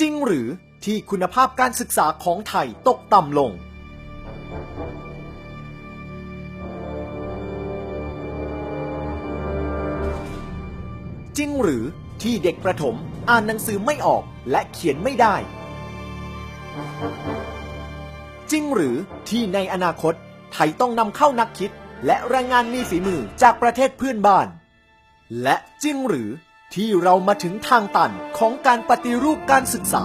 จริงหรือที่คุณภาพการศึกษาของไทยตกต่ำลง จริงหรือที่เด็กประถมอ่านหนังสือไม่ออกและเขียนไม่ได้ จริงหรือที่ในอนาคตไทยต้องนำเข้านักคิด และแรงงานมีฝีมือจากประเทศเพื่อนบ้าน และจริงหรือ ที่เรามาถึงทางตันของการปฏิรูปการศึกษา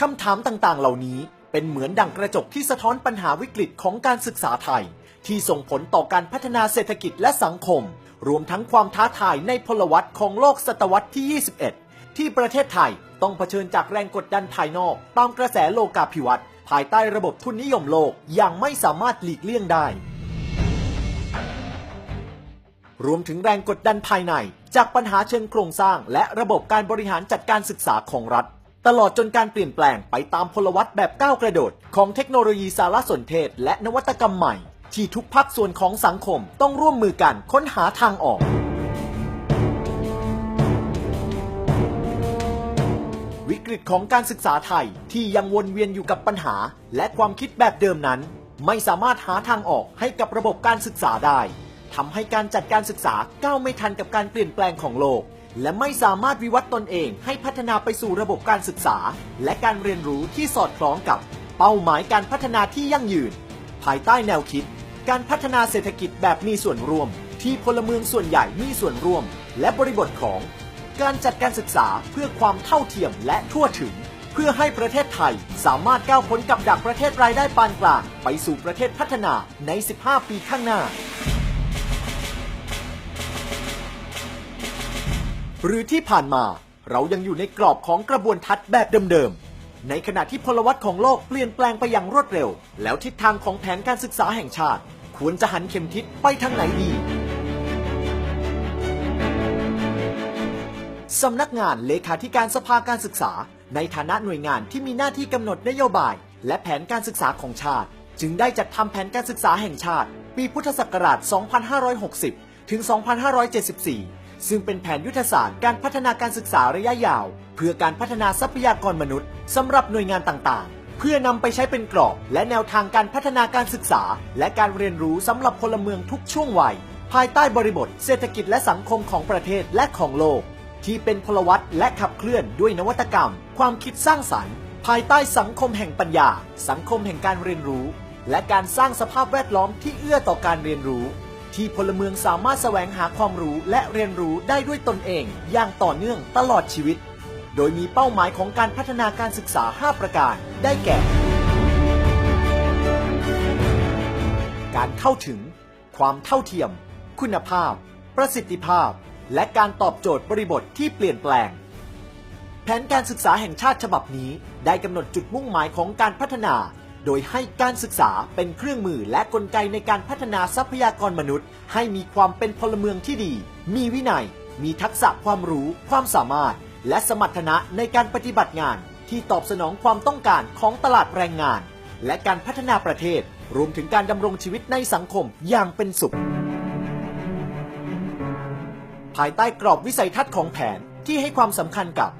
คำถามต่างๆ เหล่านี้เป็นเหมือนดังกระจกที่สะท้อนปัญหาวิกฤตของการศึกษาไทย ที่ส่งผลต่อการพัฒนาเศรษฐกิจและสังคม รวมทั้งความท้าทายในพลวัตของโลกศตวรรษที่ 21 ที่ประเทศไทยต้องเผชิญจากแรงกดดันภายนอก ตามกระแสโลกาภิวัตน์ ภายใต้ระบบทุนนิยมโลกอย่างไม่สามารถหลีกเลี่ยงได้ รวมถึงแรงกดดันภายใน จากปัญหาเชิงโครงสร้าง และระบบการบริหารจัดการศึกษาของรัฐ ตลอดจนการเปลี่ยนแปลงไปตามพลวัตแบบก้าวกระโดด ของเทคโนโลยีสารสนเทศ และนวัตกรรมใหม่ ที่ทุกภาคส่วนของสังคมต้องร่วมมือกันค้นหาทางออก วิกฤตของการศึกษาไทยที่ยังวนเวียนอยู่กับปัญหา และความคิดแบบเดิมนั้น ไม่สามารถหาทางออกให้กับระบบการศึกษาได้ทำให้การจัดการศึกษาก้าวไม่ทันกับการเปลี่ยนแปลงของโลก และไม่สามารถวิวัฒน์ตนเองให้พัฒนาไปสู่ระบบการศึกษา และการเรียนรู้ที่สอดคล้องกับ เป้าหมายการพัฒนาที่ยั่งยืน ภายใต้แนวคิด การพัฒนาเศรษฐกิจแบบมีส่วนร่วม ที่พลเมืองส่วนใหญ่มีส่วนร่วม และบริบทของ การจัดการศึกษาเพื่อความเท่าเทียมและทั่วถึง เพื่อให้ประเทศไทยสามารถก้าวพ้นกับดักประเทศรายได้ปานกลาง ไปสู่ประเทศพัฒนาใน 15 ปีข้างหน้า หรือที่ผ่านมาเรายังอยู่ในกรอบของกระบวนทัศน์แบบเดิมๆ ในขณะที่พลวัตของโลกเปลี่ยนแปลงไปอย่างรวดเร็ว แล้วทิศทางของแผนการศึกษาแห่งชาติ ควรจะหันเข็มทิศไปทางไหนดี สำนักงานเลขาธิการสภาการศึกษา ในฐานะหน่วยงานที่มีหน้าที่กำหนดนโยบาย และแผนการศึกษาของชาติ จึงได้จัดทำแผนการศึกษาแห่งชาติ ปีพุทธศักราช 2560 ถึง 2574 ซึ่งเป็นแผนยุทธศาสตร์การพัฒนาการศึกษาระยะยาว เพื่อการพัฒนาทรัพยากรมนุษย์สำหรับหน่วยงานต่าง ๆเพื่อนำไปใช้เป็นกรอบและแนวทางการพัฒนาการศึกษา และการเรียนรู้สำหรับพลเมืองทุกช่วงวัย ภายใต้บริบท เศรษฐกิจและสังคมของประเทศและของโลก ที่เป็นพลวัตและขับเคลื่อนด้วยนวัตกรรม ความคิดสร้างสรรค์ ภายใต้สังคมแห่งปัญญา สังคมแห่งการเรียนรู้ และการสร้างสภาพแวดล้อมที่เอื้อต่อการเรียนรู้ ที่พลเมืองสามารถแสวงหาความรู้และเรียนรู้ได้ด้วยตนเอง อย่างต่อเนื่องตลอดชีวิต โดยมีเป้าหมายของการพัฒนาการศึกษา 5 ประการ ได้แก่ การเข้าถึง ความเท่าเทียม คุณภาพ ประสิทธิภาพ และการตอบโจทย์บริบทที่เปลี่ยนแปลง แผนการศึกษาแห่งชาติฉบับนี้ได้กำหนดจุดมุ่งหมายของการพัฒนา โดยให้การศึกษาเป็นเครื่องมือและกลไกในการพัฒนาทรัพยากรมนุษย์ ให้มีความเป็นพลเมืองที่ดี มีวินัย มีทักษะความรู้ ความสามารถ และสมรรถนะในการปฏิบัติงาน ที่ตอบสนองความต้องการของตลาดแรงงาน และการพัฒนาประเทศ รวมถึงการดำรงชีวิตในสังคมอย่างเป็นสุข ภายใต้กรอบวิสัยทัศน์ของแผนที่ให้ความสำคัญกับ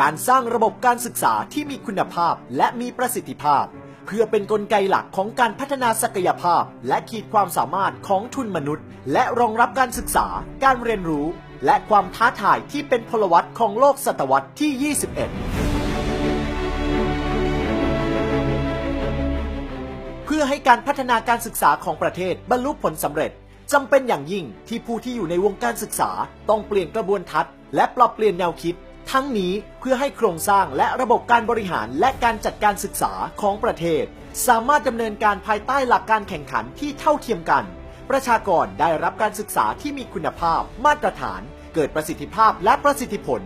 การสร้างระบบการศึกษาที่มีคุณภาพและมีประสิทธิภาพ เพื่อเป็นนกลไกหลักของการพัฒนาศักยภาพ และขีดความสามารถของทุนมนุษย์ และรองรับการศึกษา การเรียนรู้ และความท้าทายที่เป็นพลวัตของโลกศตวรรษที่ 21เพื่อให้การพัฒนาการศึกษาของประเทศบรรลุผลสำเร็จ จำเป็นอย่างยิ่งที่ผู้ที่อยู่ในวงการศึกษาต้องเปลี่ยนกระบวนทัศน์และปรับเปลี่ยนแนวคิด ทั้งนี้เพื่อให้โครงสร้างและระบบการบริหารและการจัดการศึกษาของประเทศ สามารถดำเนินการภายใต้หลักการแข่งขันที่เท่าเทียมกัน ประชากรได้รับการศึกษาที่มีคุณภาพ มาตรฐาน เกิดประสิทธิภาพและประสิทธิผล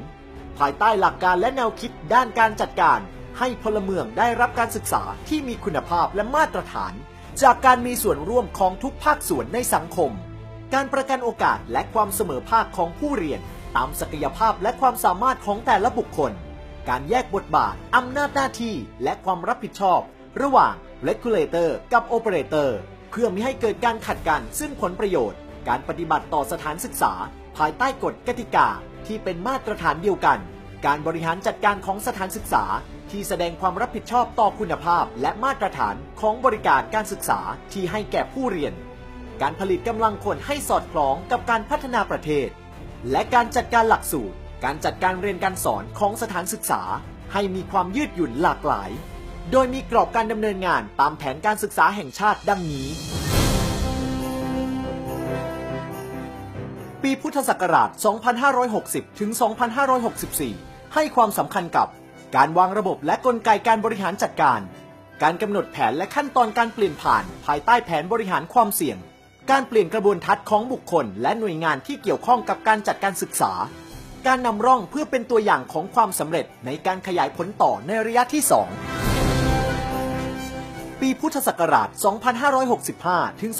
ภายใต้หลักการและแนวคิดด้านการจัดการ ให้พลเมืองได้รับการศึกษาที่มีคุณภาพและมาตรฐาน จากการมีส่วนร่วมของทุกภาคส่วนในสังคม การประกันโอกาสและความเสมอภาคของผู้เรียน ตามศักยภาพและความสามารถของแต่ละบุคคล การแยกบทบาท อำนาจหน้าที่ และความรับผิดชอบ ระหว่าง regulator กับ operator เพื่อไม่ให้เกิดการขัดกันซึ่งผลประโยชน์ การปฏิบัติต่อสถานศึกษา ภายใต้กฎกติกาที่เป็นมาตรฐานเดียวกัน การบริหารจัดการของสถานศึกษา ที่แสดงความรับผิดชอบต่อคุณภาพ และมาตรฐานของบริการการศึกษาที่ให้แก่ผู้เรียน การผลิตกำลังคนให้สอดคล้องกับการพัฒนาประเทศ และการจัดการหลักสูตร การจัดการเรียนการสอนของสถานศึกษา ให้มีความยืดหยุ่นหลากหลาย โดยมีกรอบการดำเนินงานตามแผนการศึกษาแห่งชาติดังนี้ ปีพุทธศักราช 2560 ถึง 2564 ให้ความสำคัญกับ การวางระบบและกลไกการบริหารจัดการ การกำหนดแผนและขั้นตอนการเปลี่ยนผ่าน ภายใต้แผนบริหารความเสี่ยง การเปลี่ยนกระบวนทัศน์ของบุคคล และหน่วยงานที่เกี่ยวข้องกับการจัดการศึกษา การนำร่องเพื่อเป็นตัวอย่างของความสำเร็จในการขยายผลต่อในระยะที่ 2 ปีพุทธศักราช 2565 ถึง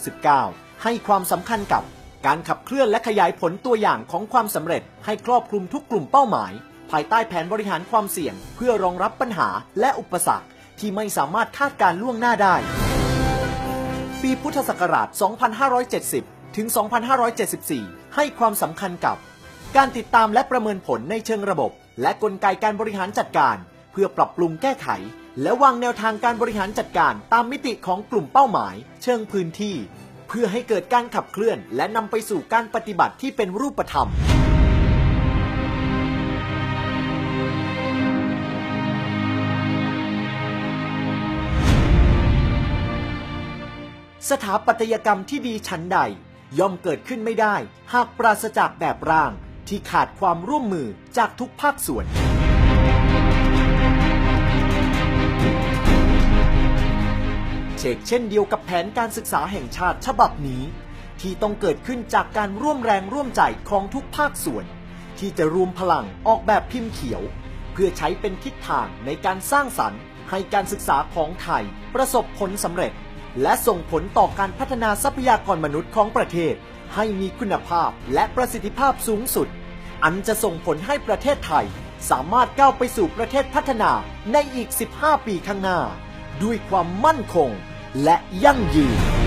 2569 ให้ความสำคัญกับการขับเคลื่อนและขยายผลตัวอย่างของความสำเร็จให้ครอบคลุมทุกกลุ่มเป้าหมาย ภายใต้แผนบริหารความเสี่ยง เพื่อรองรับปัญหาและอุปสรรคที่ไม่สามารถคาดการล่วงหน้าได้ ปีพุทธศักราช 2570 ถึง 2574 ให้ความสำคัญกับ การติดตามและประเมินผลในเชิงระบบ และกลไกการบริหารจัดการ เพื่อปรับปรุงแก้ไข และวางแนวทางการบริหารจัดการตามมิติของกลุ่มเป้าหมาย เชิงพื้นที่ เพื่อให้เกิดการขับเคลื่อน และนำไปสู่การปฏิบัติที่เป็นรูปธรรม สถาปัตยกรรมที่ดีชั้นใด ย่อมเกิดขึ้นไม่ได้ หากปราศจากแบบร่างที่ขาดความร่วมมือจากทุกภาคส่วน เชกเช่นเดียวกับแผนการศึกษาแห่งชาติฉบับนี้ ที่ต้องเกิดขึ้นจากการร่วมแรงร่วมใจของทุกภาคส่วน ที่จะรวมพลังออกแบบพิมพ์เขียว เพื่อใช้เป็นทิศทางในการสร้างสรรค์ ให้การศึกษาของไทยประสบผลสำเร็จ และส่งผลต่อการพัฒนาทรัพยากรมนุษย์ของประเทศ ให้มีคุณภาพและประสิทธิภาพสูงสุด อันจะส่งผลให้ประเทศไทย สามารถก้าวไปสู่ประเทศพัฒนาในอีก 15 ปีข้างหน้า ด้วยความมั่นคงและยั่งยืน